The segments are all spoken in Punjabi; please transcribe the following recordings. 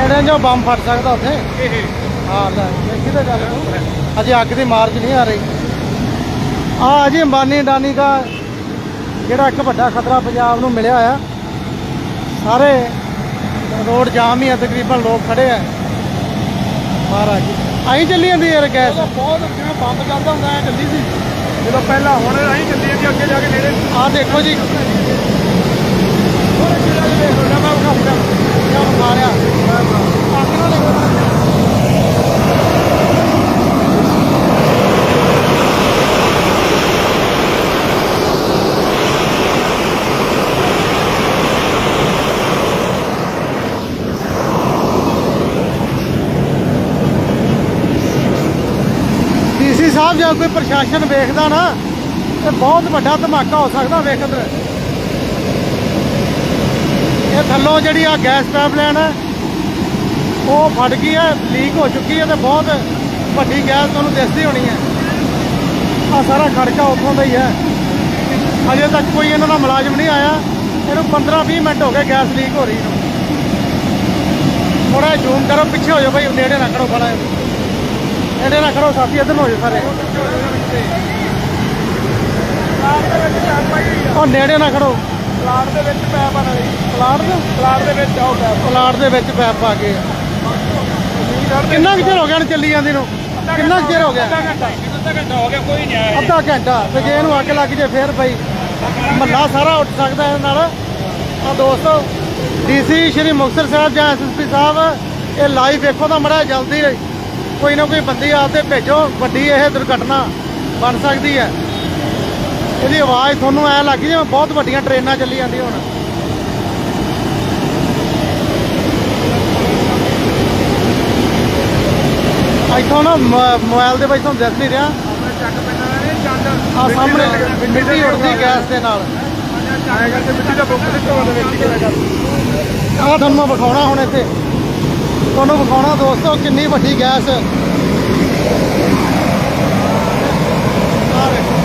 ਨੇੜੇ ਜੋ ਬੰਬ ਫਟ ਸਕਦਾ ਉੱਥੇ? ਹਾਂ ਲੈ ਦੇਖੀ ਤਾਂ ਗੱਲ ਤੂੰ ਅਜੇ ਅੱਗ ਦੀ ਮਾਰਚ ਨਹੀਂ ਆ ਰਹੀ। ਆ ਜੀ ਅੰਬਾਨੀ ਅਡਾਨੀ ਦਾ ਜਿਹੜਾ ਇੱਕ ਵੱਡਾ ਖਤਰਾ ਪੰਜਾਬ ਨੂੰ ਮਿਲਿਆ ਆ। ਸਾਰੇ ਰੋਡ ਜਾਮ ਹੀ ਆ ਤਕਰੀਬਨ ਲੋਕ ਖੜੇ ਆ। ਮਹਾਰਾਜ ਆਈ ਚੱਲੀ ਜਾਂਦੀ ਯਾਰ ਗੈਸ? ਬਹੁਤ ਜਿਵੇਂ ਬੰਬ ਚੱਲਦਾ ਹੁੰਦਾ ਐ ਚੱਲੀ ਸੀ। ਜਦੋਂ ਪਹਿਲਾਂ ਹੁਣ ਅਸੀਂ ਚੱਲੀ ਜੀ ਅੱਗੇ ਜਾ ਕੇ ਨੇੜੇ ਆ ਦੇਖੋ ਜੀ। ਥੋੜੇ ਜਿਹੇ ਜਾ ਕੇ ਦੇਖ ਲਓ ਮੈਂ ਵਿਖਾਉਂਦਾ ਕਿਆ ਮਾਰਿਆ ਅੱਗ ਨਾਲ ਦੇਖੋ ਡੀਸੀ ਕੋਈ ਪ੍ਰਸ਼ਾਸਨ ਵੇਖਦਾ ਨਾ, ਤੇ ਬਹੁਤ ਵੱਡਾ ਧਮਾਕਾ ਹੋ ਸਕਦਾ ਵੇਖਦ ਇਹ ਥੱਲੋਂ ਜਿਹੜੀ ਆ ਗੈਸ ਪਾਈਪਲਾਈਨ ਹੈ ਉਹ ਫਟ ਗਈ ਹੈ ਲੀਕ ਹੋ ਚੁੱਕੀ ਹੈ ਤੇ ਬਹੁਤ ਵੱਡੀ ਗੈਸ ਤੁਹਾਨੂੰ ਦਿਸਦੀ ਹੋਣੀ ਹੈ ਆ ਸਾਰਾ ਖੜਕਾ ਉੱਥੋਂ ਦਾ ਹੀ ਹੈ ਅਜੇ ਤੱਕ ਕੋਈ ਇਹਨਾਂ ਦਾ ਮੁਲਾਜ਼ਮ ਨਹੀਂ ਆਇਆ। ਇਹਨੂੰ 15-20 ਮਿੰਟ ਹੋ ਗਏ ਗੈਸ ਲੀਕ ਹੋ ਰਹੀ ਨੂੰ। ਥੋੜਾ ਜ਼ੂਮ ਕਰੋ, ਪਿੱਛੇ ਹੋ ਜਾਓ ਭਾਈ ਨੇੜੇ ਨਾ ਖੜੋ ਬੜਾ ਨੇੜੇ ਨਾ ਖੜੋ ਸਾਥੀ, ਇੱਧਰ ਨੂੰ ਹੋ ਜਾਓ ਸਾਰੇ। ਉਹ ਨੇੜੇ ਨਾ ਖੜੋ। ਪਲਾਟ ਦੇ ਵਿੱਚ ਪੈਪ ਆ ਨਾਲੇ ਪਲਾਟ ਦੇ ਪਲਾਟ ਦੇ ਵਿੱਚ ਆਓ ਪੈਪ ਪਲਾਟ ਦੇ ਵਿੱਚ ਪੈਪ ਪਾ ਕੇ। ਕਿੰਨਾ ਕੁ ਚਿਰ ਹੋ ਗਿਆ ਇਹਨੂੰ ਚੱਲੀ ਜਾਂਦੀ ਨੂੰ? ਕਿੰਨਾ ਕੁ ਚਿਰ ਹੋ ਗਿਆ? ਅੱਧਾ ਘੰਟਾ। ਹੋ ਗਿਆ ਕੋਈ ਨਹੀਂ ਆਇਆ ਅੱਧਾ ਘੰਟਾ ਤੇ ਜੇ ਇਹਨੂੰ ਅੱਗ ਲੱਗ ਜੇ ਫੇਰ ਭਾਈ ਮਹੱਲਾ ਸਾਰਾ ਉੱਠ ਸਕਦਾ ਇਹਦੇ ਨਾਲ। ਆ ਦੋਸਤੋ, ਡੀਸੀ ਸ਼੍ਰੀ ਮੁਕਤਸਰ ਸਾਹਿਬ ਜਾਂ ਐਸਐਸਪੀ ਸਾਹਿਬ, ਇਹ ਲਾਈਵ ਵੇਖੋ ਤਾਂ ਮੜਾ ਜਲਦੀ। ਕੋਈ ਨਾ ਕੋਈ ਬੰਦੀ ਆ ਤੇ ਭੇਜੋ ਵੱਡੀ ਇਹ ਦੁਰਘਟਨਾ ਬਣ ਸਕਦੀ ਹੈ। ਇਹਦੀ ਆਵਾਜ਼ ਤੁਹਾਨੂੰ ਐ ਲੱਗ ਜਿਵੇਂ ਬਹੁਤ ਵੱਡੀਆਂ ਟ੍ਰੇਨਾਂ ਚੱਲੀ ਜਾਂਦੀਆਂ ਹੁਣ। ਇੱਥੋਂ ਨਾ ਮੋਬਾਈਲ ਦੇ ਵਿੱਚ ਤੁਹਾਨੂੰ ਦਿਖ ਨਹੀਂ ਰਿਹਾ। ਆਪਣੇ ਚੱਕ ਪੈਣਾ ਨੇ ਚੰਦ ਆ ਸਾਹਮਣੇ ਮਿੱਟੀ ਉੱਡਦੀ ਗੈਸ ਦੇ ਨਾਲ। ਆਏਗਾ ਤੇ ਮਿੱਟੀ ਦਾ ਬੁੱਕ ਨਿਕਲਵਾ ਦੇ ਵਿੱਚ ਕਿਹੜਾ ਕਰ ਆਹ ਤੁਹਾਨੂੰ ਵਿਖਾਉਣਾ ਹੁਣ ਇੱਥੇ। ਤੁਹਾਨੂੰ ਵਿਖਾਉਣਾ ਦੋਸਤੋ, ਕਿੰਨੀ ਵੱਡੀ ਗੈਸ ਆਹ ਵੇਖੋ।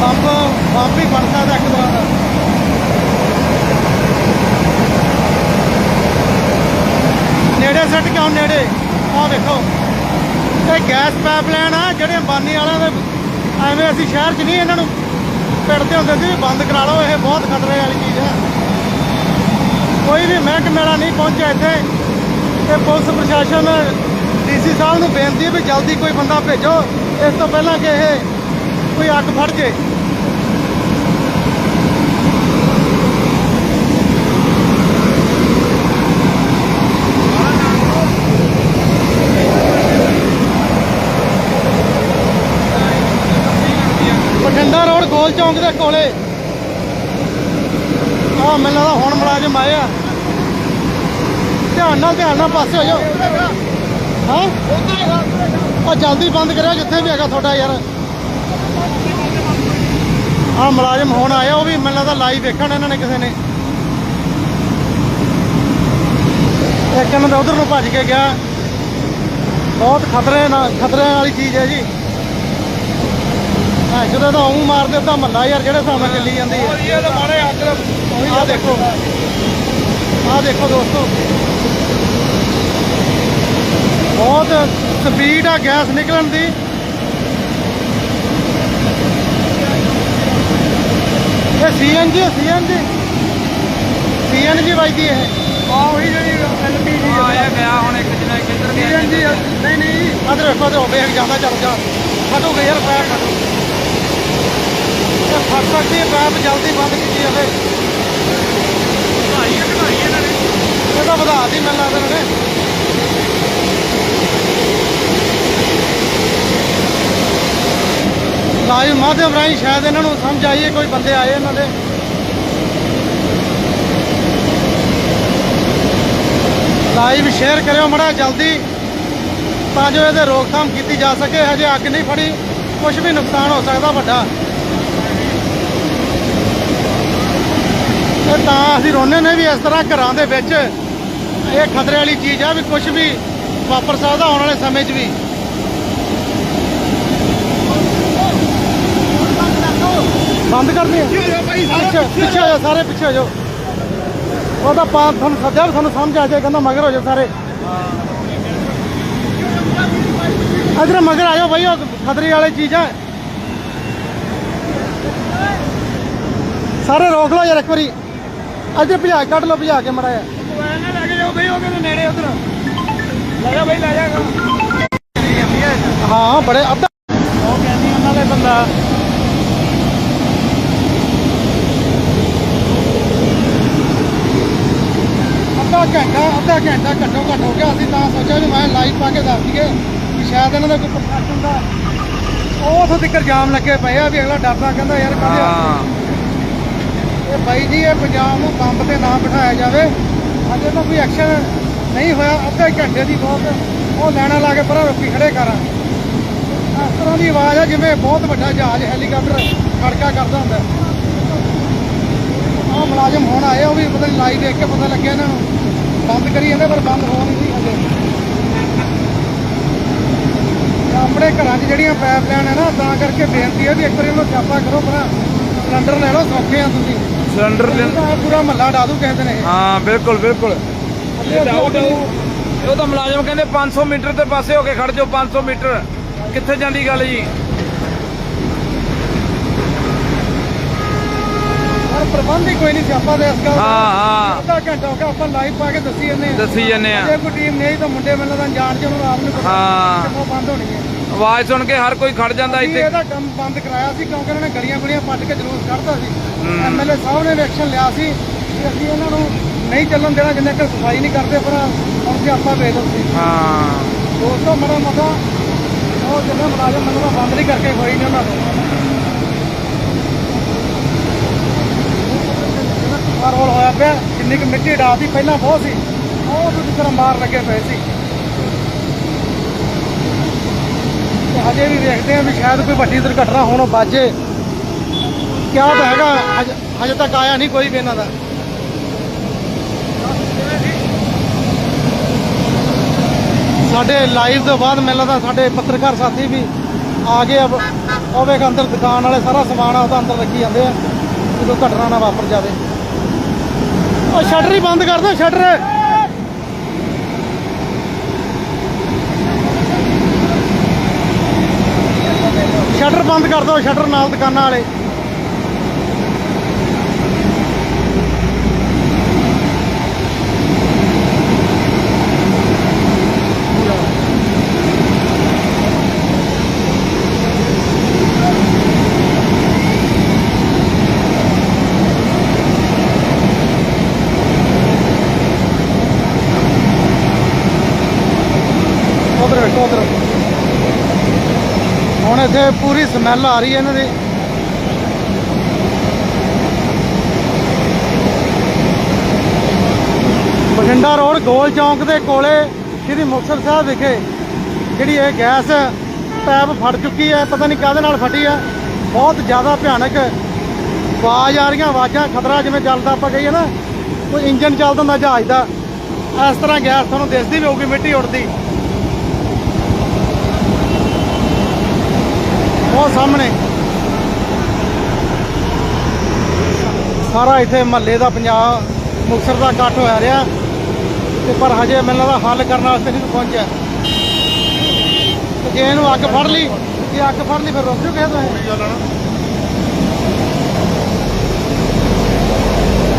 ਬੰਬ ਬੰਬ ਵੀ ਬਣ ਸਕਦਾ ਇੱਕ ਤਰ੍ਹਾਂ ਨੇੜੇ ਸੱਟ ਕੇ ਆਉਣ ਨੇੜੇ? ਆਹ ਵੇਖੋ ਇਹ ਗੈਸ ਪਾਈਪਲਾਈਨ ਆ, ਜਿਹੜੇ ਅੰਬਾਨੀ ਵਾਲਿਆਂ ਦੇ ਐਵੇਂ ਅਸੀਂ ਸ਼ਹਿਰ 'ਚ ਨਹੀਂ ਇਹਨਾਂ ਨੂੰ ਪਿੜਦੇ ਹੁੰਦੇ ਸੀ ਵੀ ਬੰਦ ਕਰਾ ਲਓ, ਇਹ ਬਹੁਤ ਖਤਰੇ ਵਾਲੀ ਚੀਜ਼ ਹੈ। ਕੋਈ ਵੀ ਮਹਿਕਮੇ ਵਾਲਾ ਨਹੀਂ ਪਹੁੰਚਿਆ ਇੱਥੇ ਤੇ ਪੁਲਿਸ ਪ੍ਰਸ਼ਾਸਨ, ਡੀਸੀ ਸਾਹਿਬ ਨੂੰ ਬੇਨਤੀ ਹੈ ਵੀ ਜਲਦੀ ਕੋਈ ਬੰਦਾ ਭੇਜੋ। ਇਸ ਤੋਂ ਪਹਿਲਾਂ ਕਿ ਇਹ ਕੋਈ ਅੱਗ ਫੜ ਜੇ ਬਠਿੰਡਾ ਰੋਡ ਗੋਲ ਚੌਂਕ ਦੇ ਕੋਲੇ। ਆ ਮੈਨੂੰ ਲੱਗਦਾ ਹੁਣ ਮੁਲਾਜ਼ਮ ਆਏ ਆ। ਧਿਆਨ ਨਾਲ ਧਿਆਨ ਨਾਲ ਪਾਸੇ ਹੋ ਜਾਓ। ਹਾਂ? ਆ ਜਲਦੀ ਬੰਦ ਕਰਿਓ, ਜਿੱਥੇ ਵੀ ਹੈਗਾ ਤੁਹਾਡਾ ਯਾਰ। ਆ ਮੁਲਾਜ਼ਮ ਹੁਣ ਆਇਆ ਉਹ ਵੀ ਮੈਨੂੰ ਲੱਗਦਾ ਲਾਈਵ ਵੇਖਣ ਇਹਨਾਂ ਨੇ ਕਿਸੇ ਨੇ। ਇੱਕ ਇਹਨਾਂ ਦਾ ਉਧਰ ਨੂੰ ਭੱਜ ਕੇ ਗਿਆ। ਬਹੁਤ ਖਤਰੇ ਨਾਲ, ਖਤਰੇ ਵਾਲੀ ਚੀਜ਼ ਹੈ ਜੀ। ਜਦੋਂ ਤਾਂ ਉਹ ਮਾਰ ਦਿੱਤਾ ਮੱਲਾ ਯਾਰ ਜਿਹੜੇ ਨਾਲ ਚੱਲੀ ਜਾਂਦੀ ਹੈ। ਇਹ ਤਾਂ ਮਾਰੇ ਦਾ ਆਹ ਦੇਖੋ। ਆਹ ਦੇਖੋ ਦੋਸਤੋ। ਬਹੁਤ ਸਪੀਡ ਆ ਗੈਸ ਨਿਕਲਣ ਦੀ। ਇਹ ਸੀਐਨਜੀ ਸੀਐਨਜੀ ਸੀਐਨਜੀ ਵੱਜਦੀ ਇਹ। ਆ ਉਹੀ ਜਿਹੜੀ ਐਲਪੀਜੀ ਆਇਆ ਗਿਆ ਹੁਣ ਇੱਕ ਜਣਾ ਕਿੱਧਰ ਗਿਆ ਨਹੀਂ ਨਹੀਂ। ਅਦਰ ਤੇ ਹੋਵੇ ਜਾਂਦਾ ਚੱਲ ਜਾ। ਫਟੂਗਾ ਯਾਰ ਪੈਪ ਫਟੂ ਇਹ ਫਟ ਸਕਦੀ ਹੈ ਪੈਪ ਜਲਦੀ ਬੰਦ ਕੀਤੀ ਜਾਵੇ। ਕਢਾਈ ਕਢਾਈ ਇਹਨਾਂ ਨੇ। ਇਹ ਤਾਂ ਵਧਾ ਦੀ ਮੈਨੂੰ ਲੱਗਦਾ ਇਹਨਾਂ ਨੇ। ਲਾਈਵ ਮਾਧਿਅਮ ਰਾਹੀਂ ਸ਼ਾਇਦ ਇਹਨਾਂ ਨੂੰ ਸਮਝ ਆਈਏ ਕੋਈ ਬੰਦੇ ਆਏ ਇਹਨਾਂ ਦੇ। ਲਾਈਵ ਸ਼ੇਅਰ ਕਰਿਓ ਮੜਾ ਜਲਦੀ। ਤਾਂ ਜੋ ਇਹਦੇ ਰੋਕਥਾਮ ਕੀਤੀ ਜਾ ਸਕੇ। ਹਜੇ ਅੱਗ ਨਹੀਂ ਫੜੀ। ਕੁਝ ਵੀ ਨੁਕਸਾਨ ਹੋ ਸਕਦਾ ਵੱਡਾ। ਤੇ ਤਾਂ ਅਸੀਂ ਰੋਨੇ ਨੇ ਵੀ ਇਸ ਤਰ੍ਹਾਂ ਘਰਾਂ ਦੇ ਵਿੱਚ ਇਹ ਖਤਰੇ ਵਾਲੀ ਚੀਜ਼ ਆ ਵੀ ਕੁਝ ਵੀ ਵਾਪਰ ਸਕਦਾ ਆਉਣ ਵਾਲੇ ਸਮੇਂ 'ਚ ਵੀ। ਬੰਦ ਕਰਦੇ ਆ ਪਿੱਛੇ ਪਿੱਛੇ ਹੋ ਜਾਓ ਸਾਰੇ ਪਿੱਛੇ ਹੋ ਜਾਓ। ਉਹ ਤਾਂ ਪਾ ਤੁਹਾਨੂੰ ਸੱਦਿਆ ਵੀ ਤੁਹਾਨੂੰ ਸਮਝ ਆ ਜਾਏ ਕਹਿੰਦਾ ਮਗਰ ਹੋ ਜਾਓ ਸਾਰੇ। ਇਧਰ ਮਗਰ ਆਇਓ ਬਈ ਉਹ ਖਤਰੇ ਵਾਲੀ ਚੀਜ਼ ਆ। ਸਾਰੇ ਰੋਕ ਲਓ ਯਾਰ ਇੱਕ ਵਾਰੀ। ਇੱਧਰ ਭਜਾ ਕੱਢ ਲਓ ਭਜਾ ਕੇ ਮੜਾ ਨਾ ਲੈ ਕੇ ਜਾਓ ਬਈ ਉਹ ਕਹਿੰਦੇ ਨੇੜੇ ਉਧਰ ਲੈ ਜਾ ਬਈ ਲੈ ਜਾਗਾ ਹਾਂ ਬੜੇ ਅੱਧਾ ਉਹ ਕਹਿੰਦੀ ਉਹਨਾਂ ਦੇ ਬੰਦਾ ਅੱਧਾ ਘੰਟਾ ਅੱਧਾ ਘੰਟਾ ਘੱਟੋ ਘੱਟ ਹੋ ਗਿਆ। ਅਸੀਂ ਤਾਂ ਸੋਚਿਆ ਵੀ ਮੈਂ ਲਾਈਵ ਪਾ ਕੇ ਦੱਸ ਦਈਏ ਕਿ ਸ਼ਾਇਦ ਇਹਨਾਂ ਦਾ ਕੋਈ ਪ੍ਰਸ਼ਾਸਨ ਦਾ ਉਹ ਉੱਥੋਂ ਤੱਕ ਜਾਮ ਲੱਗੇ ਪਏ ਆ ਵੀ ਅਗਲਾ ਡਰਦਾ ਕਹਿੰਦਾ ਯਾਰ ਕਹਿੰਦੇ ਇਹ ਬਾਈ ਜੀ, ਇਹ ਪੰਜਾਬ ਨੂੰ ਬੰਬ ਤੇ ਨਾ ਬਿਠਾਇਆ ਜਾਵੇ। ਅਜੇ ਤਾਂ ਕੋਈ ਐਕਸ਼ਨ ਨਹੀਂ ਹੋਇਆ। ਅੱਧੇ ਘੰਟੇ ਦੀ ਬਹੁਤ ਉਹ ਲੈਣਾ ਲਾ ਕੇ ਪਰਾਂ ਰੋਕੀ ਖੜੇ ਕਰਾਂ। ਇਸ ਤਰ੍ਹਾਂ ਦੀ ਆਵਾਜ਼ ਹੈ ਜਿਵੇਂ ਬਹੁਤ ਵੱਡਾ ਜਹਾਜ਼ ਹੈਲੀਕਾਪਟਰ ਖੜਕਾ ਕਰਦਾ ਹੁੰਦਾ। ਆਹ ਮੁਲਾਜ਼ਮ ਹੁਣ ਆਏ ਉਹ ਵੀ ਪਤਾ ਨਹੀਂ ਲਾਈ ਦੇਖ ਕੇ ਪਤਾ ਲੱਗਿਆ ਇਹਨਾਂ ਨੂੰ। ਬੰਦ ਕਰੀ ਜਾਂਦੇ, ਪਰ ਬੰਦ ਹੋ ਨਹੀਂ ਸੀ ਹਜੇ। ਆਪਣੇ ਘਰਾਂ 'ਚ ਜਿਹੜੀਆਂ ਪਾਈਪ ਲਾਈਨ ਹੈ ਨਾ, ਤਾਂ ਕਰਕੇ ਬੇਨਤੀ ਹੈ ਵੀ ਇੱਕ ਵਾਰੀ ਉਹਨੂੰ ਛਾਪਾ ਕਰੋ ਪਰਾਂ ਸਿਲੰਡਰ ਲੈ ਲਓ, ਸੌਖੇ ਆ ਤੁਸੀਂ। ਸਿਲੰਡਰ ਇਹ ਪੂਰਾ ਮਹੱਲਾ ਡਾ ਦੂ ਕਿਸੇ ਦਿਨ ਇਹ। ਹਾਂ ਬਿਲਕੁਲ ਬਿਲਕੁਲ। ਉਹ ਤਾਂ ਮੁਲਾਜ਼ਮ ਕਹਿੰਦੇ 500 ਮੀਟਰ ਤੇ ਪਾਸੇ ਹੋ ਕੇ ਖੜ ਜਾਓ 500 ਮੀਟਰ। ਕਿੱਥੇ ਜਾਂਦੀ ਗੱਲ ਜੀ? ਪਰ ਪ੍ਰਬੰਧ ਹੀ ਕੋਈ ਨਹੀਂ ਸਿਆਪਾ ਦੇ ਇਸ ਗੱਲ ਦਾ। ਹਾਂ ਹਾਂ। ਅੱਧਾ ਘੰਟਾ ਹੋ ਗਿਆ ਆਪਾਂ ਲਾਈਵ ਪਾ ਕੇ ਦੱਸੀ ਜਾਂਦੇ ਹਾਂ। ਦੱਸੀ ਜਾਂਦੇ ਆ ਜੇ ਕੋਈ ਟੀਮ ਨਹੀਂ ਤਾਂ ਮੁੰਡੇ ਮੈਨੂੰ ਤਾਂ ਜਾਣ ਕੇ ਉਹਨੂੰ ਆਪ ਨੂੰ ਪਤਾ ਹਾਂ। ਕਿੱਥੋਂ ਬੰਦ ਹੋਣੀ ਹੈ। ਆਵਾਜ਼ ਸੁਣ ਕੇ ਹਰ ਕੋਈ ਖੜ ਜਾਂਦਾ ਇੱਥੇ। ਇਹਦਾ ਕੰਮ ਬੰਦ ਕਰਾਇਆ ਸੀ ਕਿਉਂਕਿ ਉਹਨਾਂ ਨੇ ਗਲੀਆਂ ਗੁਲੀਆਂ ਪੱਟ ਕੇ ਜਲੂਸ ਕੱਢਦਾ ਸੀ। ਐਮਐਲਏ ਸਾਹਿਬ ਨੇ ਵੀ ਐਕਸ਼ਨ ਲਿਆ ਸੀ ਕਿ ਅਸੀਂ ਇਹਨਾਂ ਨੂੰ ਨਹੀਂ ਚੱਲਣ ਦੇਣਾ ਜਿੰਨੇ ਕਿ ਸਫ਼ਾਈ ਨਹੀਂ ਕਰਦੇ ਪਰ ਹੁਣ ਤੇ ਆਪਾਂ ਵੇਚ ਸੀ ਹਾਂ। ਦੋਸਤੋ ਮੜਾ ਮਤਾ ਉਹ ਜਿੰਨੇ ਮੁਲਾਜ਼ਮ ਮੈਨੂੰ ਬੰਦ ਨਹੀਂ ਕਰਕੇ ਹੋਈ ਨਹੀਂ ਉਹਨਾਂ ਨੂੰ ਮਾਰ ਹੋਲ ਹੋਇਆ ਪਿਆ ਜਿੰਨੀ ਕੁ ਮਿੱਟੀ ਡਾਤੀ ਪਹਿਲਾਂ ਬਹੁਤ ਸੀ। ਉਹ ਤਰ੍ਹਾਂ ਮਾਰ ਲੱਗੇ ਪਏ ਸੀ। ਅਜੇ ਵੀ ਦੇਖਦੇ ਆ ਵੀ ਸ਼ਾਇਦ ਕੋਈ ਵੱਡੀ ਦੁਰਘਟਨਾ ਹੋਣ ਬਾਜੇ ਕਿਆ ਤਾਂ ਹੈਗਾ ਹਜੇ- ਹਜੇ ਤੱਕ ਆਇਆ ਨਹੀਂ ਕੋਈ ਵੀ ਇਹਨਾਂ ਦਾ। ਸਾਡੇ ਲਾਈਵ ਤੋਂ ਬਾਅਦ ਮੈਨੂੰ ਲੱਗਦਾ ਸਾਡੇ ਪੱਤਰਕਾਰ ਸਾਥੀ ਵੀ ਆ ਗਏ ਅਬ ਉਹ ਵੇਖ ਅੰਦਰ ਦੁਕਾਨ ਵਾਲੇ ਸਾਰਾ ਸਮਾਨ ਆ ਉਹਦਾ ਅੰਦਰ ਰੱਖੀ ਜਾਂਦੇ ਆ, ਜਦੋਂ ਘਟਨਾ ਨਾ ਵਾਪਰ ਜਾਵੇ। ਉਹ ਸ਼ਟਰ ਹੀ ਬੰਦ ਕਰ ਦਿਓ ਸ਼ਟਰ। ਸ਼ਟਰ ਬੰਦ ਕਰ ਦਿਓ ਸ਼ਟਰ ਨਾਲ ਦੁਕਾਨਾਂ ਵਾਲੇ ਉਧਰ ਵੇਖੋ ਉਧਰ ਹੁਣ ਇੱਥੇ ਪੂਰੀ ਸਮੈਲ ਆ ਰਹੀ ਹੈ ਇਹਨਾਂ ਦੀ। ਬਠਿੰਡਾ ਰੋਡ ਗੋਲ ਚੌਂਕ ਦੇ ਕੋਲੇ ਸ਼੍ਰੀ ਮੁਕਤਸਰ ਸਾਹਿਬ ਵਿਖੇ ਜਿਹੜੀ ਇਹ ਗੈਸ ਪੈਪ ਫਟ ਚੁੱਕੀ ਹੈ, ਪਤਾ ਨਹੀਂ ਕਾਹਦੇ ਨਾਲ ਫਟੀ ਹੈ। ਬਹੁਤ ਜ਼ਿਆਦਾ ਭਿਆਨਕ ਆਵਾਜ਼ ਆ ਰਹੀਆਂ, ਆਵਾਜ਼ਾਂ, ਖਤਰਾ ਜਿਵੇਂ ਚੱਲਦਾ ਆਪਾਂ ਕਹੀਏ ਨਾ, ਕੋਈ ਇੰਜਨ ਚੱਲਦਾ ਹੁੰਦਾ ਜਹਾਜ਼ ਦਾ। ਇਸ ਤਰ੍ਹਾਂ ਗੈਸ ਤੁਹਾਨੂੰ ਦਿਸਦੀ ਵੀ ਹੋਊਗੀ, ਮਿੱਟੀ ਉੱਡਦੀ। ਉਹ ਸਾਹਮਣੇ। ਸਾਰਾ ਇੱਥੇ ਮਹੱਲੇ ਦਾ ਪੰਜਾਬ ਮੁਕਤਸਰ ਦਾ ਇਕੱਠ ਹੋਇਆ ਰਿਹਾ। ਤੇ ਪਰ ਹਜੇ ਮੈਨੂੰ ਲੱਗਦਾ ਹੱਲ ਕਰਨ ਵਾਸਤੇ ਨਹੀਂ ਪਹੁੰਚਿਆ। ਤੇ ਜੇ ਇਹਨੂੰ ਅੱਗ ਫੜ ਲਈ ਜੇ ਅੱਗ ਫੜ ਲਈ ਫਿਰ ਰੁਕ ਜੂਗੇ ਤੁਸੀਂ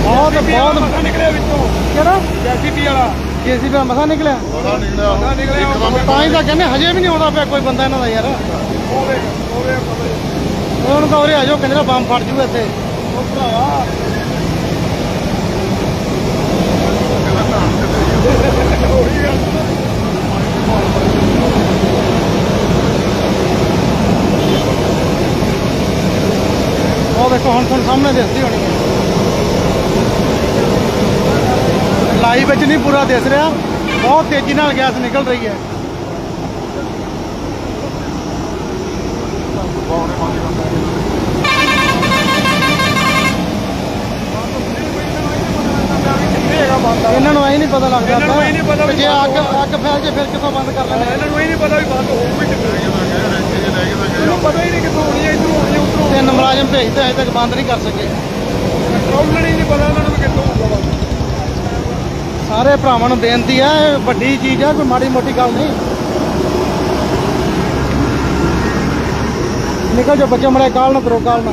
ਬਹੁਤ ਬਹੁਤ। ਮਸਾ ਨਿਕਲਿਆ ਵਿੱਚੋਂ। ਕਿਹੜਾ? ਜੈਸੀਪੀ ਵਾਲਾ। ਜੇਸੀਬੀ ਮਸਾ ਨਿਕਲਿਆ। ਮਸਾ ਨਿਕਲਿਆ। ਤਾਂ ਹੀ ਤਾਂ ਕਹਿੰਦੇ ਹਜੇ ਵੀ ਨਹੀਂ ਆਉਂਦਾ ਪਿਆ ਕੋਈ ਬੰਦਾ ਇਹਨਾਂ ਦਾ ਯਾਰ। ਉਹ ਉਹਨੂੰ ਤਾਂ ਉਰੇ ਆ ਜਾਓ, ਕਹਿੰਦੇ ਬੰਬ ਫੜ ਜੂ ਇੱਥੇ। ਉਹ ਭਰਾਵਾ ਉਹ ਦੇਖੋ, ਹੁਣ ਤੁਹਾਨੂੰ ਸਾਹਮਣੇ ਦਿਸਦੀ ਹੋਣੀ ਹੈ। ਲਾਈਵ ਵਿੱਚ ਨਹੀਂ ਪੂਰਾ ਦਿਸ ਰਿਹਾ। ਬਹੁਤ ਤੇਜ਼ੀ ਨਾਲ ਗੈਸ ਨਿਕਲ ਰਹੀ ਹੈ ਕਿੱਥੇ ਹੈਗਾ ਬੰਦ ਆ ਇਹਨਾਂ ਨੂੰ ਐ ਨਹੀਂ ਪਤਾ ਲੱਗਦਾ ਇਹਨਾਂ ਨੂੰ ਇਹ ਨਹੀਂ ਪਤਾ ਵੀ ਕਿ ਜੇ ਅੱਗ ਅੱਗ ਫੈਲ ਜੇ ਫਿਰ ਕਿੱਥੋਂ ਬੰਦ ਕਰ ਲੈਣਾ ਇਹਨਾਂ ਨੂੰ ਇਹ ਨਹੀਂ ਪਤਾ ਵੀ ਬੰਦ ਹੋਊ ਵੀ ਕਿੱਥੇ ਇਹਨੂੰ ਪਤਾ ਹੀ ਨਹੀਂ ਕਿੱਥੋਂ ਹੋਣੀ ਹੈ ਇਧਰੋਂ ਹੋਣੀ ਹੈ ਉਧਰੋਂ ਤਿੰਨ ਮੁਲਾਜ਼ਮ ਭੇਜਦੇ ਅਜੇ ਤੱਕ ਬੰਦ ਨਹੀਂ ਕਰ ਸਕੇ। ਕੰਟਰੋਲ ਨਹੀਂ ਪਤਾ ਉਹਨਾਂ ਨੂੰ ਵੀ ਕਿੱਥੋਂ ਹੋਊਗਾ ਵਾ। ਸਾਰੇ ਭਰਾਵਾਂ ਨੂੰ ਬੇਨਤੀ ਹੈ ਵੱਡੀ ਚੀਜ਼ ਹੈ ਕੋਈ ਮਾੜੀ ਮੋਟੀ ਗੱਲ ਨਹੀਂ। ਨਿਕਲ ਜਾ ਬੱਚੇ ਮੜੇ ਕਾਲ ਨਾ ਕਰੋ ਕਾਲ ਨਾ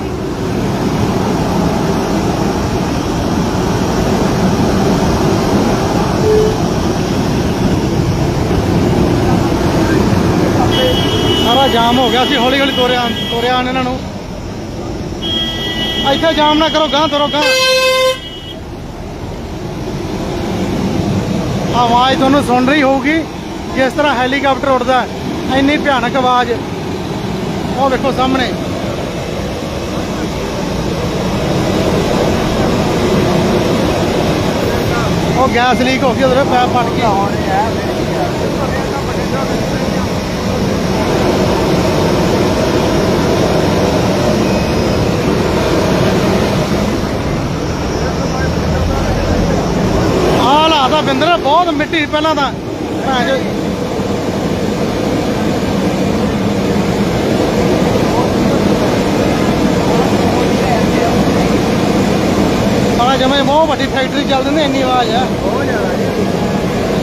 ਸਾਰਾ ਜਾਮ ਹੋ ਗਿਆ ਸੀ, ਹੌਲੀ ਹੌਲੀ ਤੋਰਿਆ ਤੋਰਿਆ ਇਹਨਾਂ ਨੂੰ। ਇੱਥੇ ਜਾਮ ਨਾ ਕਰੋ ਗਾਂ ਤੁਰੋ ਗਾਂ ਆਵਾਜ਼ ਤੁਹਾਨੂੰ ਸੁਣ ਰਹੀ ਹੋਊਗੀ, ਜਿਸ ਤਰ੍ਹਾਂ ਹੈਲੀਕਾਪਟਰ ਉੱਡਦਾ ਇੰਨੀ ਭਿਆਨਕ ਆਵਾਜ਼। ਉਹ ਵੇਖੋ ਸਾਹਮਣੇ। ਉਹ ਗੈਸ ਲੀਕ ਹੋ ਗਈ, ਉਹਦੇ ਪੈਪ ਫਟ ਗਿਆ ਆਹ ਹਾਲਾਤ ਆ ਬਿੰਦਰ ਬਹੁਤ ਮਿੱਟੀ ਪਹਿਲਾਂ ਤਾਂ। ਭੈਣ ਚੋ। ਸਾਲਾ ਜਮੇ ਬਹੁਤ ਵੱਡੀ ਫੈਕਟਰੀ ਚੱਲਦੀ ਨੇ ਇੰਨੀ ਆਵਾਜ਼ ਆ। ਬਹੁਤ ਜ਼ਿਆਦਾ ਜੀ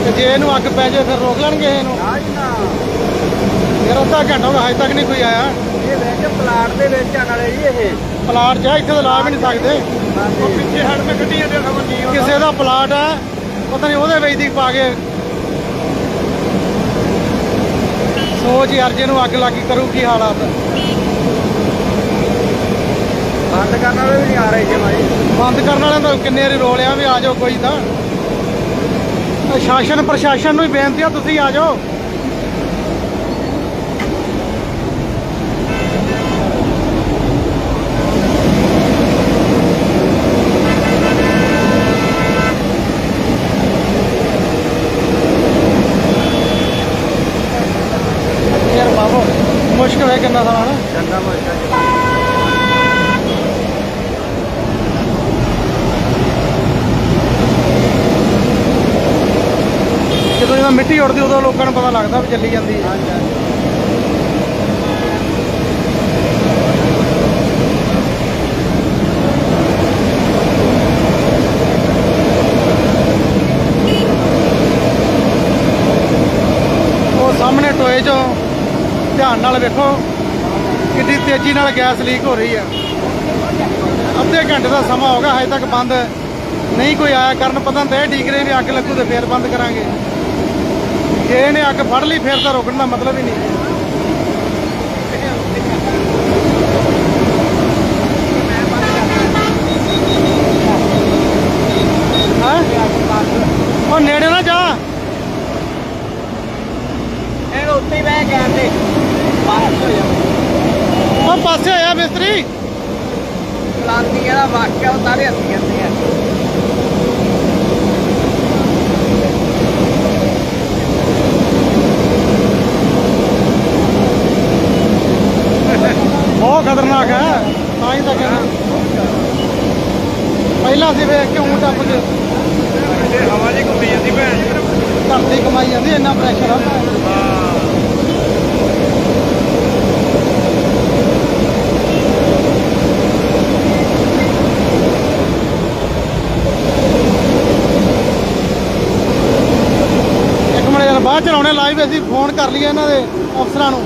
ਤੇ ਜੇ ਇਹਨੂੰ ਅੱਗ ਪੈ ਜਾਏ ਫਿਰ ਰੋਕ ਲੈਣਗੇ ਇਹਨੂੰ। ਨਾ ਜੀ ਨਾ ਯਾਰ ਅੱਧਾ ਘੰਟਾ ਹੋ ਗਿਆ ਹਜੇ ਤੱਕ ਨਹੀਂ ਕੋਈ ਆਇਆ। ਇਹ ਵੈਸੇ ਪਲਾਟ ਦੇ ਵਿੱਚ ਆ ਨਾਲੇ ਜੀ ਇਹ। ਪਲਾਟ 'ਚ ਆ, ਇੱਥੇ ਤਾਂ ਲਾ ਵੀ ਨਹੀਂ ਸਕਦੇ। ਉਹ ਪਿੱਛੇ ਹੜ ਮੈਂ ਗੱਡੀਆਂ ਦੇ ਖਬਰ ਨਹੀਂ ਕਿਸੇ ਦਾ ਪਲਾਟ ਹੈ ਪਤਾ ਨਹੀਂ ਉਹਦੇ ਵਿੱਚ ਦੀ ਪਾ ਕੇ। ਸੋਚ ਯਾਰ ਜਿਹਨੂੰ ਅੱਗ ਲੱਗੀ ਕਰੂ ਕੀ ਹਾਲਾਤ? ਬੰਦ ਕਰਨ ਵਾਲੇ ਵੀ ਨਹੀਂ ਆ ਰਹੇ ਜੀ ਭਾਈ ਬੰਦ ਕਰਨ ਵਾਲਿਆਂ ਦਾ ਕਿੰਨੇ ਵਾਰੀ ਰੋਲਿਆ ਵੀ ਆ ਜਾਓ ਕੋਈ ਤਾਂ। ਸ਼ਾਸਨ ਪ੍ਰਸ਼ਾਸਨ ਨੂੰ ਹੀ ਬੇਨਤੀ ਆ ਤੁਸੀਂ ਆ ਜਾਓ ਯਾਰ ਬਾਬੋ ਮੁਸ਼ਕਲ ਹੈ ਕਿੰਨਾ ਸਾਰਾ ਨਾ ਚੰਗਾ ਮੱਛਾ ਜੀ ਜਦੋਂ ਮਿੱਟੀ ਉੱਡਦੀ ਉਦੋਂ ਲੋਕਾਂ ਨੂੰ ਪਤਾ ਲੱਗਦਾ ਵੀ ਚੱਲੀ ਜਾਂਦੀ ਹੈ। ਹਾਂਜੀ ਉਹ ਸਾਹਮਣੇ ਟੋਏ 'ਚੋਂ ਧਿਆਨ ਨਾਲ ਵੇਖੋ ਕਿੰਨੀ ਤੇਜ਼ੀ ਨਾਲ ਗੈਸ ਲੀਕ ਹੋ ਰਹੀ ਹੈ। ਅੱਧੇ ਘੰਟੇ ਦਾ ਸਮਾਂ ਹੋ ਗਿਆ, ਹਜੇ ਤੱਕ ਬੰਦ ਨਹੀਂ ਕੋਈ ਆਇਆ। ਕਰਨ ਪਤਾ ਤਾਂ ਇਹ ਡੀਕ ਰਹੇ ਵੀ ਅੱਗ ਲੱਗੂ ਤੇ ਫੇਰ ਬੰਦ ਕਰਾਂਗੇ। ਜੇ ਇਹਨੇ ਅੱਗ ਫੜ ਲਈ ਫੇਰ ਤਾਂ ਰੋਕਣ ਦਾ ਮਤਲਬ ਹੀ ਨਹੀਂ। ਹੈਂ? ਉਹ ਨੇੜੇ ਨਾ ਜਾ। ਇਹਨੂੰ ਉੱਤੇ ਹੀ ਬਹਿ ਗਿਆ ਤੇ ਬਾਹਰ ਹੋ ਜਾ ਉਹ ਪਾਸੇ ਆਇਆ ਮਿਸਤਰੀ। ਕਲਾਂਤੀਆਂ ਦਾ ਵਾਕਿਆ ਉਹ ਸਾਰੇ ਹੱਥੀ ਜਾਂਦੇ ਆ। ਬਹੁਤ ਖਤਰਨਾਕ ਹੈ। ਤਾਂ ਹੀ ਤਾਂ ਕਹਿੰਦਾ। ਪਹਿਲਾਂ ਸੀ ਵੇਖ ਕੇ ਊਂ ਟੱਪ ਕੇ ਤੇ ਹਵਾ ਜੀ ਘੁੰਮੀ ਜਾਂਦੀ ਭੈਣ ਧਰਤੀ ਕਮਾਈ ਜਾਂਦੀ ਇੰਨਾ ਪ੍ਰੈਸ਼ਰ ਆ। ਬਾਅਦ ਚਲਾਉਣੇ ਲਾਈਵ ਅਸੀਂ ਫੋਨ ਕਰ ਲਈਏ ਇਹਨਾਂ ਦੇ ਅਫਸਰਾਂ ਨੂੰ।